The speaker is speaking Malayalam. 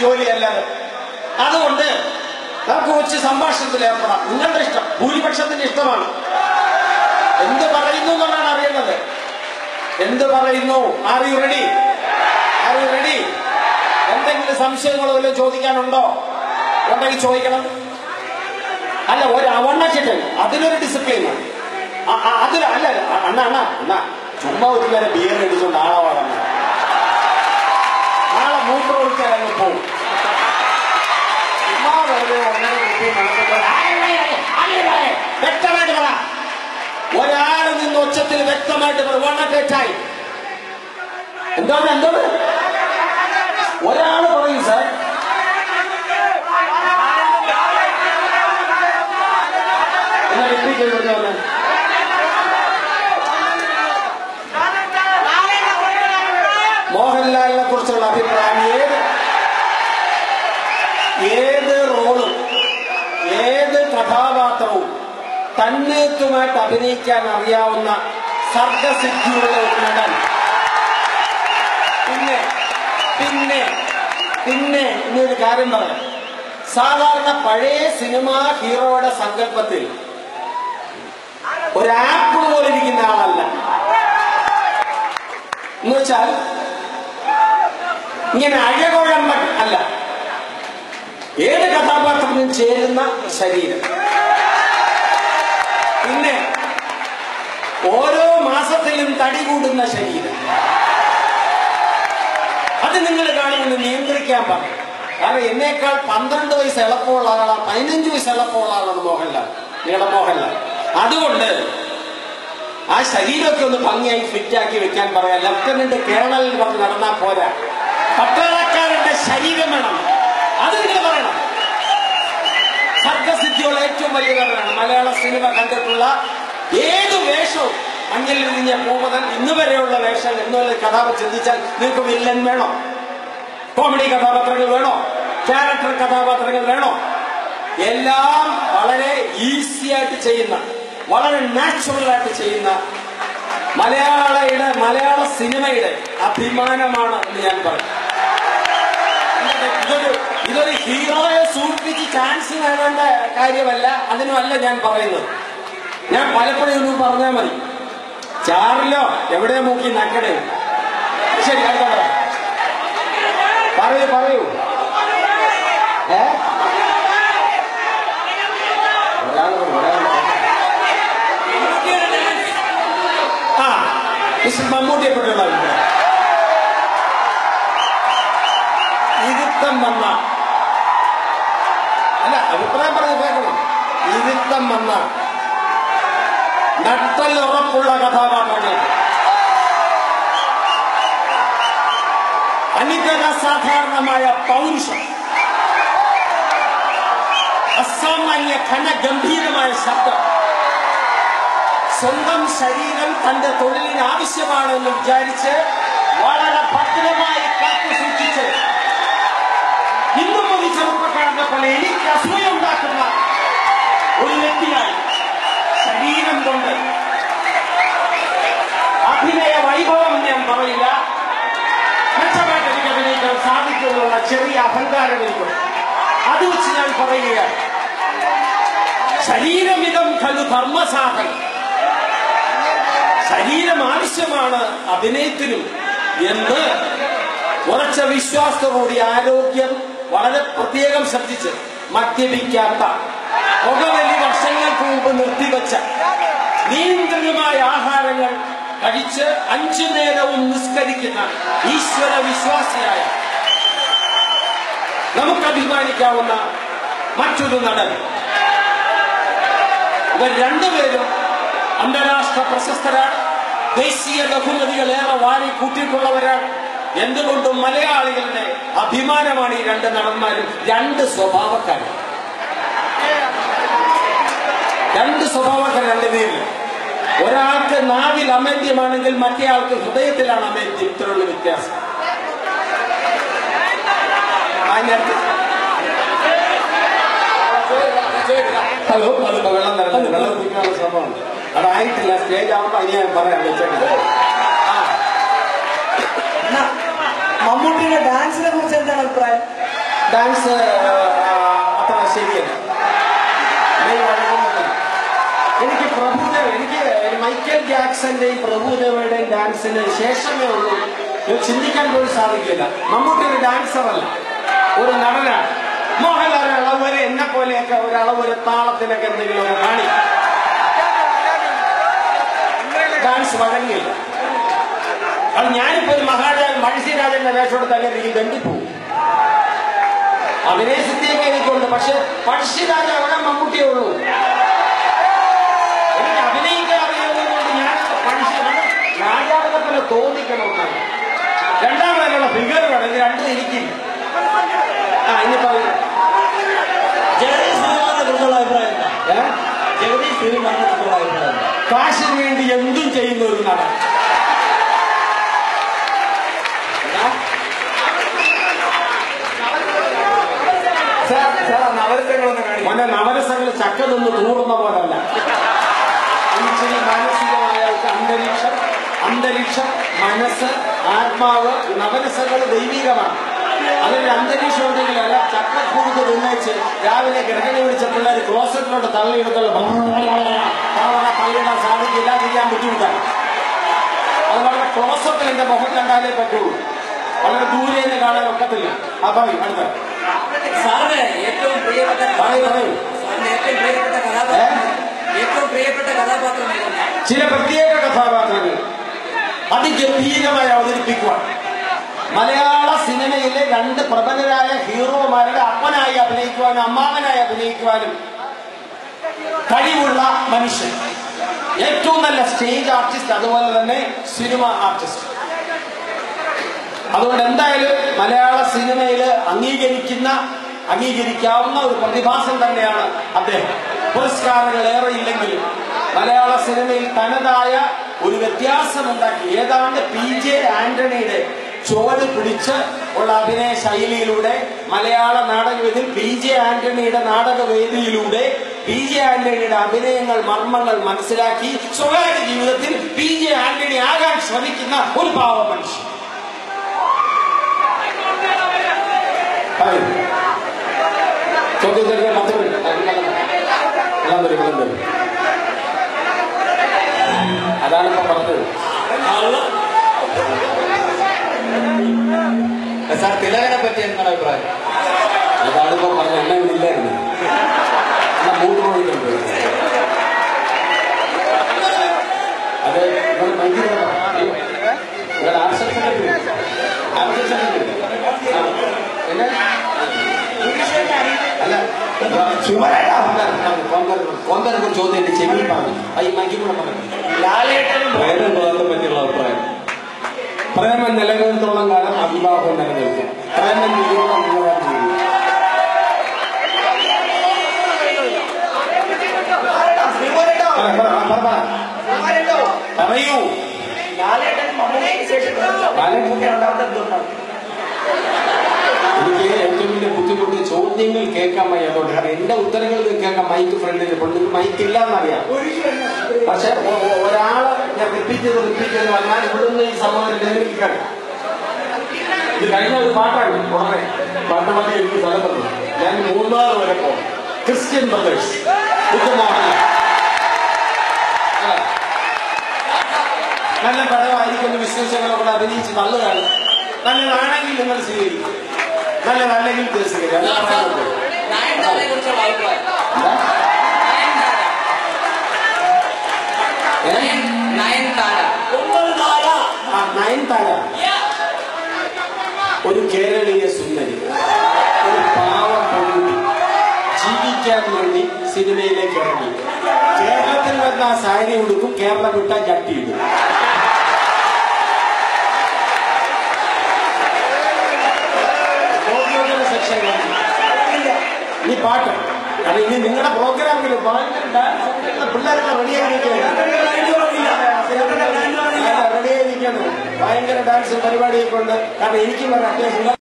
ജോലിയല്ല. അത് അതുകൊണ്ട് നമുക്ക് കൊച്ചു സംഭാഷണത്തിൽ ഏർപ്പെടാം. നിങ്ങളുടെ ഇഷ്ടം ഭൂരിപക്ഷത്തിന്റെ ഇഷ്ടമാണ്. എന്ത് പറയുന്നു എന്നുള്ളതാണ് അറിയുന്നത് എന്ത് പറയുന്നു? Are you ready are you ready എന്തെങ്കിലും സംശയങ്ങളോ വല്ലതും ചോദിക്കാനുണ്ടോ? ഉണ്ടെങ്കിൽ ചോദിക്കണം. അല്ല ഒരു അവണ്ണച്ചിട്ട് അതിനൊരു ഡിസിപ്ലിൻ അതിൽ അല്ല അണ്ണ അണ്ണ അണ്ണ ചുമ്മാ ഒരു നേരം ബിയർ അടിച്ചുകൊണ്ട് ആളെ പോകും ചുമ്മാ വെറുതെ ഒന്നര കുപ്പി വ്യക്തമായിട്ട് പറ ഒരാൾ നിന്ന് ഉച്ചത്തിൽ വ്യക്തമായിട്ട് പറ അറ്റ് എ എന്താണ് എന്താണ്? ഒരാൾ പറയും സാർ എന്നാ റിപ്പീറ്റ് ചെയ്ത് പറഞ്ഞ മോഹൻലാലിനെ കുറിച്ചുള്ള അഭിപ്രായം ഏത് ഏത് റോളും ഏത് കഥാപാത്രവും തന്നേത്തുമായിട്ട് അഭിനയിക്കാൻ അറിയാവുന്ന സർഗസിദ്ധിയുള്ള ഒരു നടൻ. പിന്നെ പിന്നെ പിന്നെ ഇനി കാര്യം പറയാം. സാധാരണ പഴയ സിനിമാ ഹീറോയുടെ സങ്കല്പത്തിൽ ഒരു ആപ്പിൾ പോലെ ഇരിക്കുന്ന ആളല്ല. എന്ന് വെച്ചാൽ ഇങ്ങനെ അഴകുഴമ്പൻ അല്ല. ഏത് കഥാപാത്രത്തിനും ചേരുന്ന ശരീരം. പിന്നെ ഓരോ മാസത്തിലും തടി കൂടുന്ന ശരീരം. അത് നിങ്ങൾ കാണിങ്ങനെ നിയന്ത്രിക്കാൻ പറയും. കാരണം എന്നേക്കാൾ പന്ത്രണ്ട് വയസ്സ് എളുപ്പമുള്ള ആളാണ് പതിനഞ്ച് വയസ്സ് എളുപ്പമുള്ള ആളാണ് മോഹൻലാൽ നിങ്ങളുടെ മോഹൻലാൽ. അതുകൊണ്ട് ആ ശരീരമൊക്കെ ഒന്ന് ഭംഗിയായി ഫിറ്റാക്കി വെക്കാൻ പറയാം. ലഫ്റ്റനന്റ് കേരളിൽ പറഞ്ഞ് നടന്നാൽ പോരാ. പട്ടാളക്കാരന്റെ ശരീരം വേണം അത് നിങ്ങൾ പറയണം സർഗസിദ്ധിയുള്ള ഏറ്റവും വലിയ നടനാണ് മലയാള സിനിമ കണ്ടിട്ടുള്ള ഏത് വേഷവും മഞ്ഞൾ വിരിഞ്ഞ പൂമതൻ ഇന്ന് വരെയുള്ള വേഷം എന്നുള്ള കഥാപാത്രം ചിന്തിച്ചാൽ നിങ്ങൾക്ക് വില്ലൻ വേണോ? കോമഡി കഥാപാത്രങ്ങൾ വേണോ? ക്യാരക്ടർ കഥാപാത്രങ്ങൾ വേണോ? എല്ലാം വളരെ ഈസി ആയിട്ട് ചെയ്യുന്ന വളരെ നാച്ചുറൽ ആയിട്ട് ചെയ്യുന്ന മലയാളയുടെ മലയാള സിനിമയുടെ അഭിമാനമാണ് എന്ന് ഞാൻ പറയും. ഇതൊരു ഹീറോയെ സൂചിപ്പിച്ച് ചാൻസ് നേടേണ്ട കാര്യമല്ല അതിനുമല്ല ഞാൻ പറയുന്നത്. ഞാൻ പലപ്പോഴും ഇതൊന്നും പറഞ്ഞാൽ മതി. ചാറിലോ എവിടെ നോക്കി നക്കടേ? ശരി അടുത്ത പറ. പറയൂ പറയൂ. ഏ? ഒരാൾ ഒരാൾ ആ മമ്മൂട്ടിയെ പറ്റിയുള്ള അഭിപ്രായം ഇരുത്തം വന്ന അല്ല അഭിപ്രായം പറഞ്ഞ് കേൾക്കണം ഇരുത്തം വന്ന നട്ടൽ ഉറപ്പുള്ള കഥാപാത്രങ്ങൾ. അനുഗ്രഹ സാധാരണമായ പൗരുഷം. അസാമാന്യ ഘനഗംഭീരമായ ശബ്ദം. സ്വന്തം ശരീരം തന്റെ തൊഴിലിന് ആവശ്യമാണെന്ന് വിചാരിച്ച് വളരെ ഭദ്രമായി കാത്തു സൂക്ഷിച്ച് ഇന്നും ഒരു ചെറുപ്പക്കാരനെ പോലെ എനിക്ക് അസൂയ ഉണ്ടാക്കുന്ന ഒരു വ്യക്തിയായി ശരീരം കൊണ്ട് അഭിനയ വൈഭവം എന്ന് ഞാൻ പറയില്ല മെച്ചമായിട്ട് എനിക്ക് അഭിനയിക്കാൻ സാധിക്കുമെന്നുള്ള ചെറിയ അഹങ്കാരം എനിക്കുണ്ട് അത് വെച്ച് ഞാൻ പറയുകയാണ്. ശരീരമിതം ഖലു ധർമ്മസാധനം. ശരീരം ആവശ്യമാണ് അഭിനയത്തിനും എന്ന് ഉറച്ച വിശ്വാസത്തോടുകൂടി ആരോഗ്യം വളരെ പ്രത്യേകം ശ്രദ്ധിച്ച് മദ്യപിക്കാത്ത പുകവലി വർഷങ്ങൾക്ക് മുമ്പ് നിർത്തിവെച്ച നിയന്ത്രിതമായ ആഹാരങ്ങൾ കഴിച്ച് അഞ്ചു നേരവും നിസ്കരിക്കുന്ന ഈശ്വര വിശ്വാസിയായ നമുക്ക് അഭിമാനിക്കാവുന്ന മറ്റൊരു നടൻ. ഇവർ രണ്ടുപേരും അന്താരാഷ്ട്ര പ്രശസ്തരാണ്. ദേശീയ ബഹുമതികൾ ഏറെ വാരി കൂട്ടിയിട്ടുള്ളവരാണ് എന്തുകൊണ്ടും മലയാളികളുടെ അഭിമാനമാണ് ഈ രണ്ട് നടന്മാരും. രണ്ട് സ്വഭാവക്കാരും. രണ്ട് സ്വഭാവക്കാർ പേര്. ഒരാൾക്ക് നാവിൽ അമേദ്യമാണെങ്കിൽ മറ്റേ ആൾക്ക് ഹൃദയത്തിലാണ് അമേദ്യം. ഇത്രയുള്ള വ്യത്യാസം. ഹലോ അതിപ്പോ വെള്ളം തരണം വെള്ളം കുടിക്കാനുള്ള ശ്രമമുണ്ട് അതായിട്ടില്ല സ്റ്റേജ് ആവുമ്പോ ഇനി ഞാൻ പറയാം വെച്ചേക്കാം. മമ്മൂട്ടിയുടെ ഡാൻസിനെ കുറിച്ച് എന്താണ് അഭിപ്രായം? ഡാൻസ് അത്ര ശരിയല്ല. എനിക്ക് പ്രഭുദേവ എനിക്ക് മൈക്കൽ ജാക്സന്റെയും പ്രഭുദേവയുടെയും ഡാൻസിന് ശേഷമേ ഉള്ളൂ. ചിന്തിക്കാൻ പോലും സാധിക്കില്ല. മമ്മൂട്ടി ഒരു ഡാൻസർ അല്ല ഒരു നടനാണ്. മോഹൻലാൽ ഒരളവ് വരെ എന്നെ പോലെയൊക്കെ ഒരളവ് ഒരു താളത്തിനൊക്കെ എന്തെങ്കിലും ഒരു കാണി ഡാൻസ് വഴങ്ങിയില്ല. അത് ഞാനിപ്പോ ഒരു മഹാരാജ മഴസിരാജന്റെ വേഷം തന്നെ എനിക്ക് തെണ്ടിപ്പോവും അഭിനയ സിദ്ധിയൊക്കെ എനിക്കുണ്ട് പക്ഷെ പഴശ്ശിരാജ അവിടെ മമ്മൂട്ടിയേ ഉള്ളൂ. എനിക്ക് അഭിനയിക്കാൻ അറിയാവുന്നതുകൊണ്ട് ഞാൻ പഴശ്ശി രാജാവിനെ പോലെ തോന്നിക്കണമെന്നാണ് രണ്ടാമതായിട്ടുള്ള ഫിഗർ വേണം ഇത് രണ്ടും എനിക്കില്ല ആ ഇനി പറയൂ ജഗദീഷ് ശ്രീകുമാറിനെ കുറിച്ചുള്ള അഭിപ്രായം എന്താ? ഏ? ജഗദീഷ് ശ്രീകുമാറിനെ കുറിച്ചുള്ള അഭിപ്രായം എന്താ? കാശിന് വേണ്ടി എന്തും ചെയ്യുന്ന ഒരു നടൻ? മോനെ നവരസങ്ങൾ ചക്ക നിന്ന് തൂറുന്ന പോലല്ല ഇച്ചിരി മാനസികമായ അന്തരീക്ഷം അന്തരീക്ഷം മനസ്സ് ആത്മാവ് നവരസങ്ങൾ ദൈവികമാണ്. അതൊരു അന്തരീക്ഷം ഉണ്ടെങ്കിലല്ല ചക്കപ്പൂക്ക് തിന്നേച്ച് രാവിലെ ഗർഭിണി വിളിച്ച പിള്ളേർ ക്ലോസറ്റിലോട്ട് തള്ളിയിടത്തുള്ള ബുദ്ധിമുട്ടാണ്. അത് വളരെ ക്ലോസപ്പിൽ എന്റെ മുഖം കണ്ടാലേ പറ്റുള്ളൂ വളരെ ദൂരെ നിന്ന് കാണാൻ ഒക്കത്തില്ല. ആ പറയും അടുത്ത. സാറിന് ഏറ്റവും പ്രിയപ്പെട്ട കഥാപാത്രം ഏറ്റവും പ്രിയപ്പെട്ട കഥാപാത്രം ചില പ്രത്യേക കഥാപാത്രങ്ങൾ അതിഗംഭീരമായി അവതരിപ്പിക്കുവാൻ. മലയാള സിനിമയിലെ രണ്ട് പ്രബലരായ ഹീറോമാരുടെ അപ്പനായി അഭിനയിക്കുവാനും അമ്മാവനായി അഭിനയിക്കുവാനും കഴിവുള്ള മനുഷ്യൻ. ഏറ്റവും നല്ല സ്റ്റേജ് ആർട്ടിസ്റ്റ് അതുപോലെ തന്നെ സിനിമ ആർട്ടിസ്റ്റ് അതുകൊണ്ട് എന്തായാലും മലയാള സിനിമയിൽ അംഗീകരിക്കുന്ന അംഗീകരിക്കാവുന്ന ഒരു പ്രതിഭാസം തന്നെയാണ് അദ്ദേഹം. പുരസ്കാരങ്ങൾ ഏറെ ഇല്ലെങ്കിലും മലയാള സിനിമയിൽ തനതായ ഒരു വ്യത്യാസമുണ്ടാക്കി. ഏതാണ്ട് പി ജെ ആന്റണിയുടെ ചുവട് പിടിച്ച് ഉള്ള അഭിനയ ശൈലിയിലൂടെ മലയാള നാടകവേദിയിൽ പി ജെ ആന്റണിയുടെ നാടകവേദിയിലൂടെ പി ജെ ആന്റണിയുടെ അഭിനയങ്ങൾ മർമ്മങ്ങൾ മനസ്സിലാക്കി സ്വകാര്യ ജീവിതത്തിൽ പി ജെ ആന്റണി ആകാൻ ശ്രമിക്കുന്ന ഒരു പാവ മനുഷ്യൻ. അതാണ് പറഞ്ഞത്. സാർ തിലകനെ പറ്റി എന്താണ് അഭിപ്രായം? അതാണ് പറഞ്ഞ ഇവിടെ ഇല്ലായിരുന്നു എന്നാ മൂന്ന് മണിക്കുണ്ട് അത് ഇവിടെ ഭയങ്കര ഇവിടെ ആർട്സ് സെക്രട്ടറി ആർട്സ് സെക്രട്ടറി ആ, പിന്നെ അല്ല കോന്തനെ കുറിച്ച് ചോദ്യം എന്റെ ചെവിയിൽ പറഞ്ഞു. ഈ മൈക്കിൽ കൂടെ പറഞ്ഞു. ലാലേട്ടനും പറ്റിയുള്ള അഭിപ്രായം. പ്രേമം നിലനിൽത്തോളം കാലം അവിവാഹം നിലനിർത്തും. പ്രേമം വിവാഹം ചെയ്യും പറ, പറ, പറ, പറ. പറയൂ. ലാലേട്ടൻ ശേഷം എനിക്ക് ഏറ്റവും വലിയ ബുദ്ധിമുട്ട് ചോദ്യങ്ങൾ കേൾക്കാൻ വയ്യാത്തോണ്ട്. കാരണം എന്റെ ഉത്തരങ്ങൾ കേൾക്കാൻ മൈക്ക് ഫ്രണ്ടിൽ കൊണ്ട് മൈക്ക് ഇല്ല എന്നറിയാം പക്ഷെ ഒരാളെ ഞാൻ റിപ്പീറ്റ് ചെയ്ത് റിപ്പീറ്റ് ചെയ്ത് വന്നാൽ ഇവിടുന്ന് ഈ സംഭവം ലഭിക്കണം ഇത് കഴിഞ്ഞ ഒരു പാട്ടാണ് ഉടനെ പണ്ട് മതി എനിക്ക് സ്ഥലം ഞാൻ മൂന്നാറ് വരെ പോകും. Christian brothers. ബുദ്ധമോഹൻ നല്ല പടമായിരിക്കും വിശ്വസിച്ചങ്ങളെ കൂടെ അഭിനയിച്ച് നല്ലതാണ്. നല്ലതാണെങ്കിൽ നിങ്ങൾ സ്വീകരിക്കും. നല്ലതല്ലെങ്കിൽ? ഏ? നയൻതാര. ഒരു കേരളീയ സുന്ദരി. ഒരു പാവം പെൺകുട്ടി. ജീവിക്കാൻ വേണ്ടി സിനിമയിലേക്ക് ഇറങ്ങി. കേരളത്തിൽ വന്ന ആ സാരി ഉടുക്കും കേരളം വിട്ട ജട്ടി ചോദ്യോത്തര പാട്ട്. കാരണം ഇനി നിങ്ങളുടെ പ്രോഗ്രാമിൽ ഭയങ്കര ഡാൻസ് പിള്ളേരൊക്കെ റെഡിയായിരിക്കും റെഡിയായിരിക്കുന്നു ഭയങ്കര ഡാൻസ് പരിപാടിയൊക്കെ ഉണ്ട്. കാരണം എനിക്കും ഒരു അത്യാവശ്യം